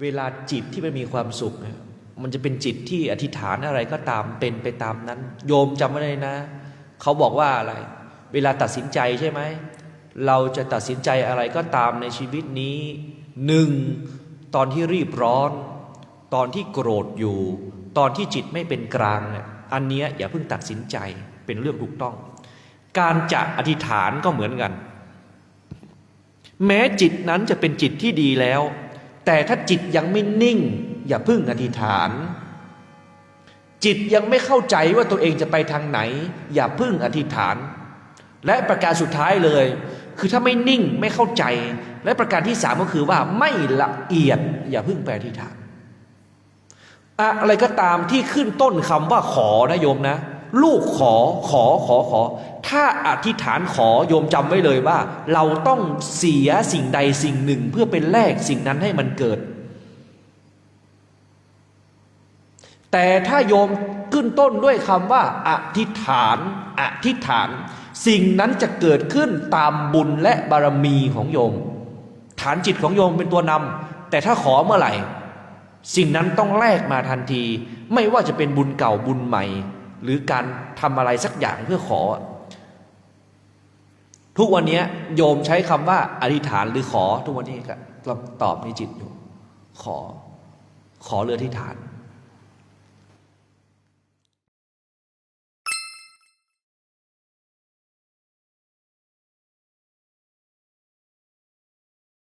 เวลาจิตที่มันมีความสุขเนี่ยมันจะเป็นจิตที่อธิษฐานอะไรก็ตามเป็นไปตามนั้น โยมจำไว้เลยนะ เขาบอกว่าอะไร เวลาตัดสินใจใช่ไหม เราจะตัดสินใจอะไรก็ตามในชีวิตนี้หนึ่งตอนที่รีบร้อน ตอนที่โกรธอยู่ ตอนที่จิตไม่เป็นกลางเนี่ยอันเนี้ยอย่าเพิ่งตัดสินใจเป็นเรื่องถูกต้อง การจะอธิษฐานก็เหมือนกัน แม้จิตนั้นจะเป็นจิตที่ดีแล้ว แต่ถ้าจิตยังไม่นิ่ง อย่าพึ่งอธิษฐาน จิตยังไม่เข้าใจว่าตัวเองจะไปทางไหน อย่าพึ่งอธิษฐาน และประการสุดท้ายเลย คือถ้าไม่นิ่งไม่เข้าใจ และประการที่สามก็คือว่าไม่ละเอียด อย่าพึ่งไปอธิษฐาน อะไรก็ตามที่ขึ้นต้นคำว่าขอนะโยมนะ ลูกขอขอขอขอ ถ้าอธิษฐานขอโยมจำไว้เลยว่า เราต้องเสียสิ่งใดสิ่งหนึ่งเพื่อเป็นแลกสิ่งนั้นให้มันเกิด แต่ถ้าโยมขึ้นต้นด้วยคำว่า อธิษฐานอธิษฐาน สิ่งนั้นจะเกิดขึ้นตามบุญและบารมีของโยม ฐานจิตของโยมเป็นตัวนำแต่ถ้าขอเมื่อไหร่ สิ่งนั้นต้องแลกมาทันที ไม่ว่าจะเป็นบุญเก่าบุญใหม่ หรือการทำอะไรสักอย่างเพื่อขอ ทุกวันนี้โยมใช้คำว่า อธิษฐานหรือขอ ทุกวันนี้ก็ตอบในจิตอยู่ ขอ ขอเรืออธิษฐาน